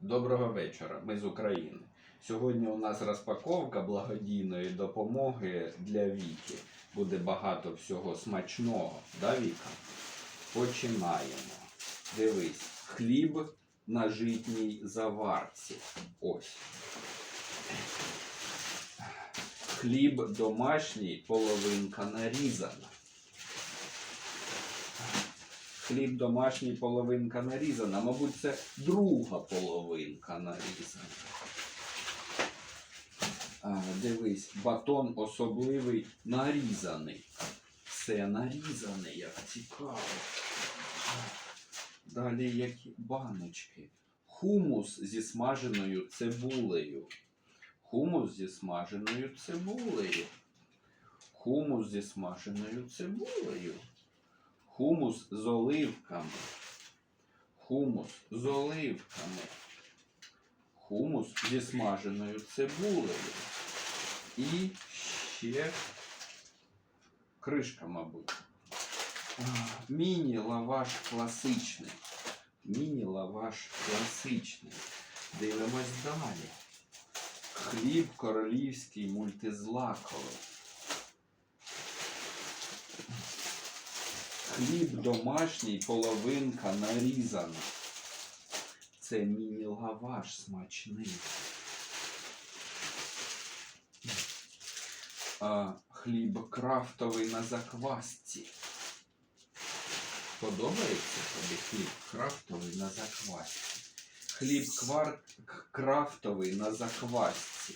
Доброго вечора, ми з України. Сьогодні у нас розпаковка благодійної допомоги для Віки. Буде багато всього смачного, да, Віка? Починаємо. Дивись, хліб на житній заварці. Ось. Хліб домашній, половинка нарізана. Хліб домашній половинка нарізана. Мабуть, це друга половинка нарізана. А, дивись, батон особливий нарізаний. Все нарізане, як цікаво. Далі які баночки. Хумус зі смаженою цибулею. Хумус зі смаженою цибулею. Хумус зі смаженою цибулею. Хумус з оливками. Хумус з оливками. Хумус зі смаженою цибулею. І ще кришка, мабуть. Міні-лаваш класичний. Міні-лаваш класичний. Дивимось далі. Хліб королівський мультизлаковий. Хліб домашній, половинка нарізана. Це міні-лаваш смачний. А, хліб крафтовий на заквасці. Подобається тобі хліб крафтовий на заквасці. Хліб квар... крафтовий на заквасці.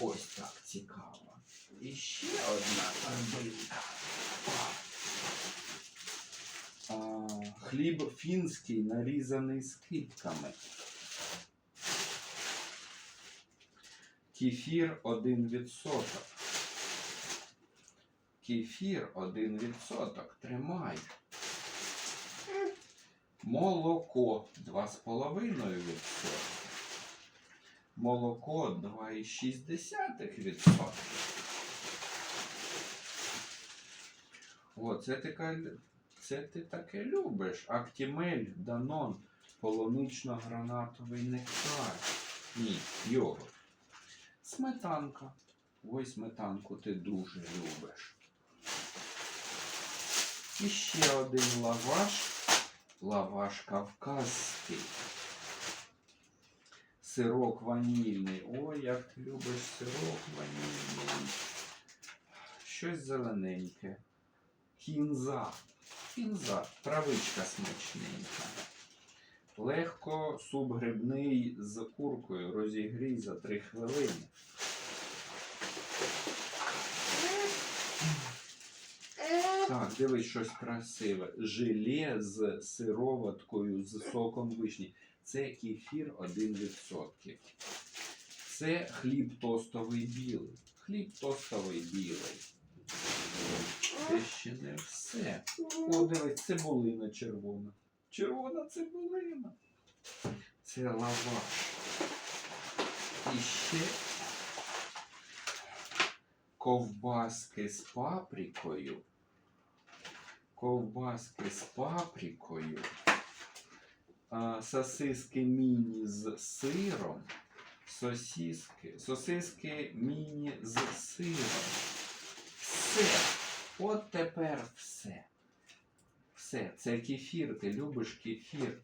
Ось так цікаво. І ще одна торбинка. Хліб фінський нарізаний скипками. Кефір 1%. Кефір 1%. Тримай. Молоко 2,5%. Молоко 2,6%. О, це така це ти таке любиш. Актімель, Данон, полунично-гранатовий нектар. Ні, йогурт. Сметанка. Ой, сметанку ти дуже любиш. І ще один лаваш. Лаваш кавказський. Сирок ванільний. Ой, як ти любиш сирок ванільний. Щось зелененьке. Кінза. Кінза, травичка смачненька. Легко суп грибний з куркою розігрій за 3 хвилини. Так, дивись щось красиве. Желе з сироваткою, з соком вишні. Це кефір 1%. Це хліб тостовий білий. Хліб тостовий білий. Це ще не все. О, дивись, цибулина червона. Червона цибулина. Це лаваш. І ще ковбаски з паприкою. Ковбаски з паприкою. Сосиски міні з сиром. Сосиски. Сосиски міні з сиром. Все. От тепер все. Все. Це кефір. Ти любиш кефір.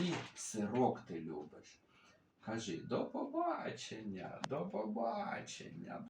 І сирок ти любиш. Кажи до побачення, до побачення.